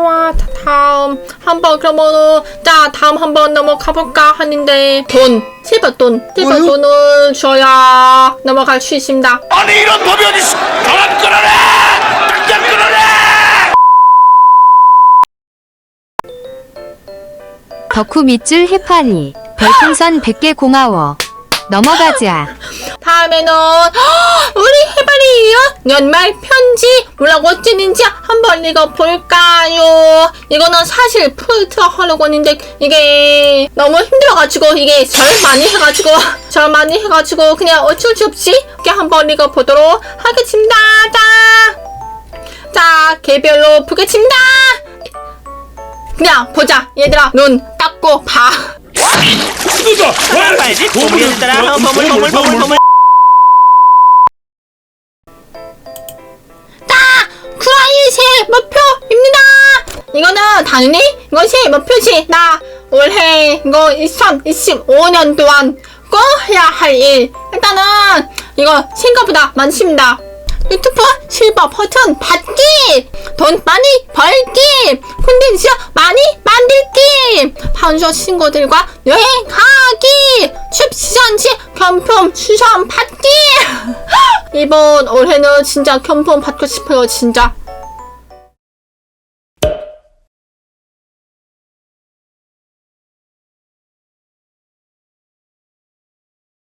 좋아. 자, 다음 한번 그러면은 자 다음 한번 넘어가 볼까 하는데 돈 실버 돈 실버 뭐요? 돈을 줘야 넘어갈 수 있습니다. 아니 이런 법이 어디 있어? 전화 끊어내! 당장 끊어내! 덕후 밑줄 해파리 별풍선 100개 고마워 넘어가자 다음에는 해바리 연말 편지 뭐라고 어쩌는지 한번 읽어볼까요? 이거는 사실 프로젝트 하려고 했는데 이게 너무 힘들어가지고 이게 절 많이 해가지고 절 많이 해가지고 그냥 어쩔 수 없이 이렇게 한번 읽어보도록 하겠습니다. 자, 자 개별로 보겠습니다. 그냥 보자 얘들아 눈 닦고 봐. 누가? 봐야지 보물 따라 보물 보물 보물 보물 쿠아이의 목표입니다. 이거는 당연히 이것이 목표지. 나 올해 이거 2025년 동안 꼭 해야 할 일. 일단은 이거 생각보다 많습니다. 유튜브 실버 버튼 받기, 돈 많이 벌기, 콘텐츠 많이 만들기, 방송 친구들과 여행 가기, 춥시전지 경품 추천 받기. 이번 올해는 진짜 경품 받고 싶어요, 진짜.